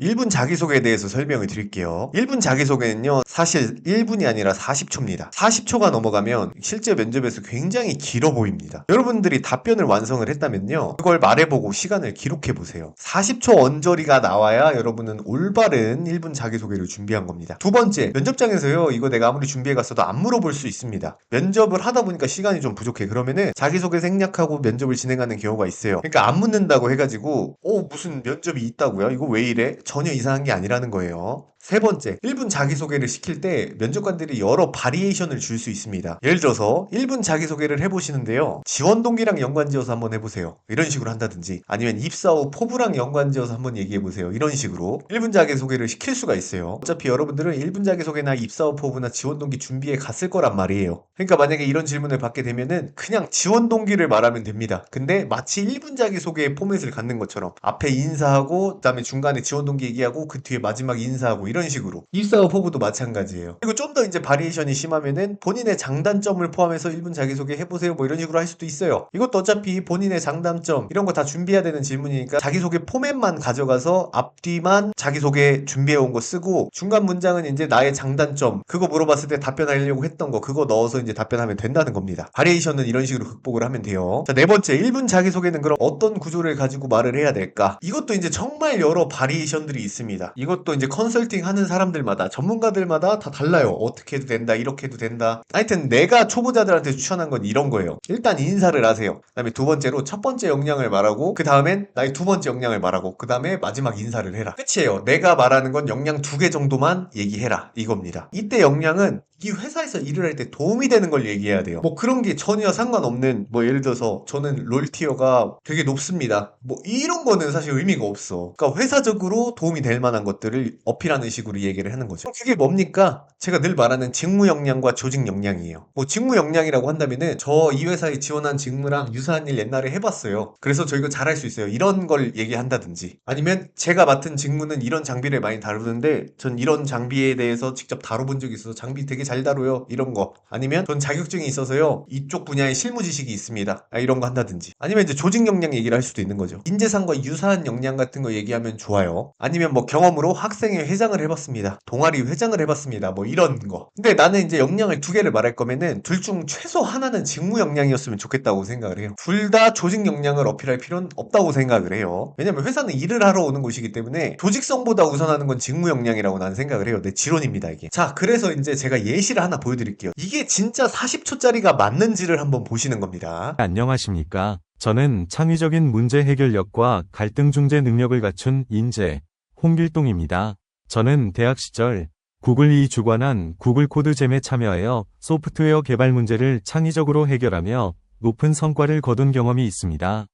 1분 자기소개에 대해서 설명을 드릴게요. 1분 자기소개는요, 사실 1분이 아니라 40초입니다. 40초가 넘어가면 실제 면접에서 굉장히 길어 보입니다. 여러분들이 답변을 완성을 했다면요, 그걸 말해보고 시간을 기록해보세요. 40초 언저리가 나와야 여러분은 올바른 1분 자기소개를 준비한 겁니다. 두 번째, 면접장에서요, 이거 내가 아무리 준비해갔어도 안 물어볼 수 있습니다. 면접을 하다 보니까 시간이 좀 부족해. 그러면은 자기소개 생략하고 면접을 진행하는 경우가 있어요. 그러니까 안 묻는다고 해가지고, 어, 무슨 면접이 있다고요? 이거 왜 이래? 전혀 이상한 게 아니라는 거예요. 세 번째, 1분 자기소개를 시킬 때 면접관들이 여러 바리에이션을 줄 수 있습니다. 예를 들어서 1분 자기소개를 해보시는데요. 지원 동기랑 연관지어서 한번 해보세요. 이런 식으로 한다든지 아니면 입사 후 포부랑 연관지어서 한번 얘기해보세요. 이런 식으로 1분 자기소개를 시킬 수가 있어요. 어차피 여러분들은 1분 자기소개나 입사 후 포부나 지원 동기 준비에 갔을 거란 말이에요. 그러니까 만약에 이런 질문을 받게 되면은 그냥 지원 동기를 말하면 됩니다. 근데 마치 1분 자기소개의 포맷을 갖는 것처럼 앞에 인사하고 그다음에 중간에 지원 동기 얘기하고 그 뒤에 마지막 인사하고 이런 식으로 입사 후 포부도 마찬가지예요. 그리고 좀 더 이제 바리에이션이 심하면은 본인의 장단점을 포함해서 1분 자기소개 해보세요 뭐 이런 식으로 할 수도 있어요. 이것도 어차피 본인의 장단점 이런 거 다 준비해야 되는 질문이니까 자기소개 포맷만 가져가서 앞뒤만 자기소개 준비해온 거 쓰고 중간 문장은 이제 나의 장단점 그거 물어봤을 때 답변하려고 했던 거 그거 넣어서 이제 답변하면 된다는 겁니다. 바리에이션은 이런 식으로 극복을 하면 돼요. 자, 네 번째 1분 자기소개는 그럼 어떤 구조를 가지고 말을 해야 될까? 이것도 이제 정말 여러 바리에이션들이 있습니다. 이것도 이제 컨설팅 하는 사람들마다 전문가들마다 다 달라요. 어떻게 해도 된다, 이렇게 해도 된다. 하여튼 내가 초보자들한테 추천한 건 이런 거예요. 일단 인사를 하세요. 그다음에 두 번째로 첫 번째 역량을 말하고 그 다음엔 나의 두 번째 역량을 말하고 그 다음에 마지막 인사를 해라. 끝이에요. 내가 말하는 건 역량 두 개 정도만 얘기해라. 이겁니다. 이때 역량은 이 회사에서 일을 할 때 도움이 되는 걸 얘기해야 돼요. 뭐 그런 게 전혀 상관없는 뭐 예를 들어서 저는 롤티어가 되게 높습니다. 뭐 이런 거는 사실 의미가 없어. 그러니까 회사적으로 도움이 될 만한 것들을 어필하는 식으로 얘기를 하는 거죠. 그게 뭡니까? 제가 늘 말하는 직무 역량과 조직 역량이에요. 뭐 직무 역량이라고 한다면은 저 이 회사에 지원한 직무랑 유사한 일 옛날에 해봤어요. 그래서 저 이거 잘할 수 있어요. 이런 걸 얘기한다든지 아니면 제가 맡은 직무는 이런 장비를 많이 다루는데 전 이런 장비에 대해서 직접 다뤄본 적이 있어서 장비 되게 잘 다뤄요. 이런 거 아니면 전 자격증이 있어서요. 이쪽 분야에 실무 지식이 있습니다. 아, 이런 거 한다든지 아니면 이제 조직 역량 얘기를 할 수도 있는 거죠. 인재상과 유사한 역량 같은 거 얘기하면 좋아요. 아니면 뭐 경험으로 학생회 회장을 해봤습니다. 동아리 회장을 해봤습니다. 뭐 이런 거. 근데 나는 이제 역량을 두 개를 말할 거면은 둘 중 최소 하나는 직무 역량이었으면 좋겠다고 생각을 해요. 둘 다 조직 역량을 어필할 필요는 없다고 생각을 해요. 왜냐면 회사는 일을 하러 오는 곳이기 때문에 조직성보다 우선하는 건 직무 역량이라고 나는 생각을 해요. 내 지론입니다, 이게. 자, 그래서 이제 제가 예시를 하나 보여드릴게요. 이게 진짜 40초짜리가 맞는지를 한번 보시는 겁니다. 안녕하십니까. 저는 창의적인 문제 해결력과 갈등 중재 능력을 갖춘 인재, 홍길동입니다. 저는 대학 시절 구글이 주관한 구글 코드잼에 참여하여 소프트웨어 개발 문제를 창의적으로 해결하며 높은 성과를 거둔 경험이 있습니다.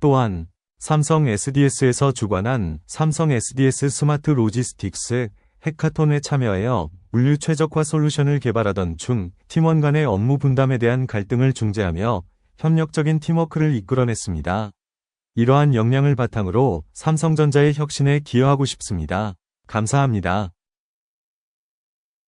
또한 삼성 SDS에서 주관한 삼성 SDS 스마트 로지스틱스 해카톤에 참여하여 물류 최적화 솔루션을 개발하던 중 팀원 간의 업무 분담에 대한 갈등을 중재하며 협력적인 팀워크를 이끌어냈습니다. 이러한 역량을 바탕으로 삼성전자의 혁신에 기여하고 싶습니다. 감사합니다.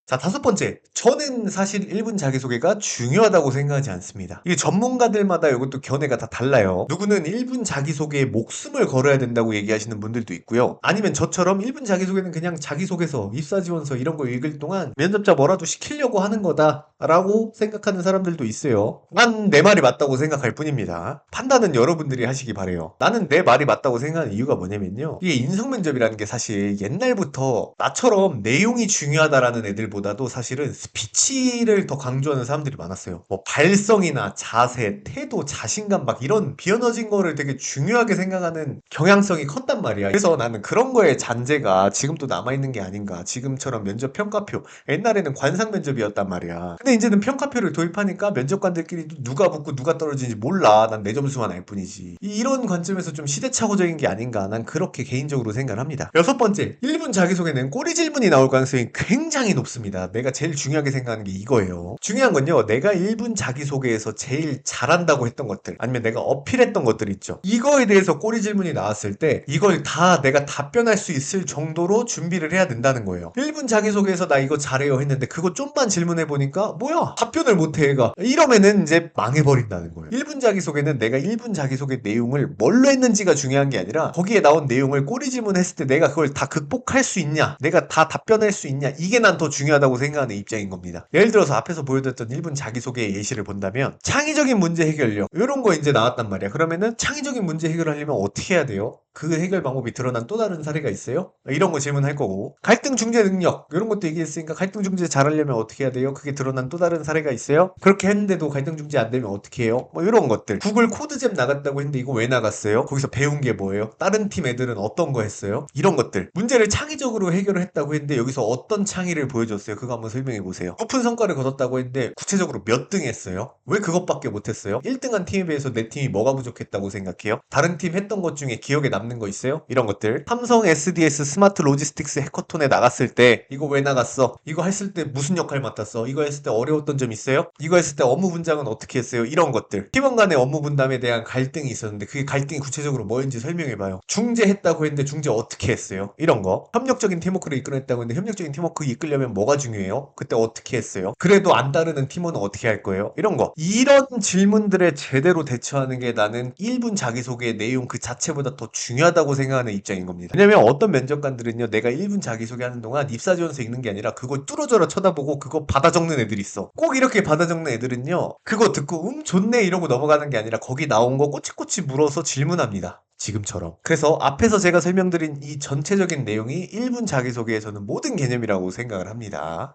자, 다섯 번째. 저는 사실 1분 자기소개가 중요하다고 생각하지 않습니다. 이게 전문가들마다 이것도 견해가 다 달라요. 누구는 1분 자기소개에 목숨을 걸어야 된다고 얘기하시는 분들도 있고요. 아니면 저처럼 1분 자기소개는 그냥 자기소개서, 입사지원서 이런 거 읽을 동안 면접자 뭐라도 시키려고 하는 거다라고 생각하는 사람들도 있어요. 난 내 말이 맞다고 생각할 뿐입니다. 판단은 여러분들이 하시기 바래요. 나는 내 말이 맞다고 생각하는 이유가 뭐냐면요. 이게 인성면접이라는 게 사실 옛날부터 나처럼 내용이 중요하다라는 애들 보다도 사실은 스피치를 더 강조하는 사람들이 많았어요. 뭐 발성이나 자세, 태도, 자신감 막 이런 비어너진 거를 되게 중요하게 생각하는 경향성이 컸단 말이야. 그래서 나는 그런 거에 잔재가 지금도 남아있는 게 아닌가. 지금처럼 면접 평가표. 옛날에는 관상 면접이었단 말이야. 근데 이제는 평가표를 도입하니까 면접관들끼리 누가 붙고 누가 떨어지는지 몰라. 난 내 점수만 알 뿐이지. 이- 이런 관점에서 좀 시대착오적인 게 아닌가. 난 그렇게 개인적으로 생각을 합니다. 여섯 번째, 1분 자기소개는 꼬리 질문이 나올 가능성이 굉장히 높습니다. 것입니다. 내가 제일 중요하게 생각하는 게 이거예요. 중요한 건요, 내가 1분 자기소개에서 제일 잘한다고 했던 것들, 아니면 내가 어필했던 것들 있죠. 이거에 대해서 꼬리 질문이 나왔을 때, 이걸 다 내가 답변할 수 있을 정도로 준비를 해야 된다는 거예요. 1분 자기소개에서 나 이거 잘해요 했는데, 그거 좀만 질문해 보니까, 뭐야, 답변을 못 해, 얘가. 이러면은 이제 망해버린다는 거예요. 1분 자기소개는 내가 1분 자기소개 내용을 뭘로 했는지가 중요한 게 아니라, 거기에 나온 내용을 꼬리 질문했을 때 내가 그걸 다 극복할 수 있냐, 내가 다 답변할 수 있냐, 이게 난 더 중요하다고 생각하는 입장인 겁니다. 예를 들어서 앞에서 보여드렸던 1분 자기소개의 예시를 본다면, 창의적인 문제 해결력, 이런 거 이제 나왔단 말이야. 그러면은 창의적인 문제 해결하려면 어떻게 해야 돼요? 그 해결 방법이 드러난 또 다른 사례가 있어요? 이런 거 질문할 거고 갈등 중재 능력 이런 것도 얘기했으니까 갈등 중재 잘하려면 어떻게 해야 돼요? 그게 드러난 또 다른 사례가 있어요? 그렇게 했는데도 갈등 중재 안 되면 어떻게 해요? 뭐 이런 것들 구글 코드잼 나갔다고 했는데 이거 왜 나갔어요? 거기서 배운 게 뭐예요? 다른 팀 애들은 어떤 거 했어요? 이런 것들 문제를 창의적으로 해결을 했다고 했는데 여기서 어떤 창의를 보여줬어요? 그거 한번 설명해 보세요 높은 성과를 거뒀다고 했는데 구체적으로 몇 등 했어요? 왜 그것밖에 못했어요? 1등한 팀에 비해서 내 팀이 뭐가 부족했다고 생각해요? 다른 팀 했던 것 중에 기억에 남는 거 있어요? 이런 것들 삼성 SDS 스마트 로지스틱스 해커톤에 나갔을 때 이거 왜 나갔어? 이거 했을 때 무슨 역할 맡았어? 이거 했을 때 어려웠던 점 있어요? 이거 했을 때 업무 분장은 어떻게 했어요? 이런 것들 팀원 간의 업무 분담에 대한 갈등이 있었는데 그게 갈등이 구체적으로 뭐였는지 설명해봐요 중재했다고 했는데 중재 어떻게 했어요? 이런 거 협력적인 팀워크를 이끌어냈다고 했는데 협력적인 팀워크 이끌려면 뭐가 중요해요? 그때 어떻게 했어요? 그래도 안 따르는 팀원은 어떻게 할 거예요? 이런 거 이런 질문들에 제대로 대처하는 게 나는 1분 자기소개 내용 그 자체보다 더 중요하다고 생각하는 입장인 겁니다. 왜냐면 어떤 면접관들은요, 내가 1분 자기소개 하는 동안 입사지원서 읽는 게 아니라 그걸 뚫어져라 쳐다보고 그거 받아 적는 애들이 있어. 꼭 이렇게 받아 적는 애들은요, 그거 듣고 음 좋네 이러고 넘어가는 게 아니라 거기 나온 거 꼬치꼬치 물어서 질문합니다. 지금처럼. 그래서 앞에서 제가 설명드린 이 전체적인 내용이 1분 자기소개에서는 모든 개념이라고 생각을 합니다.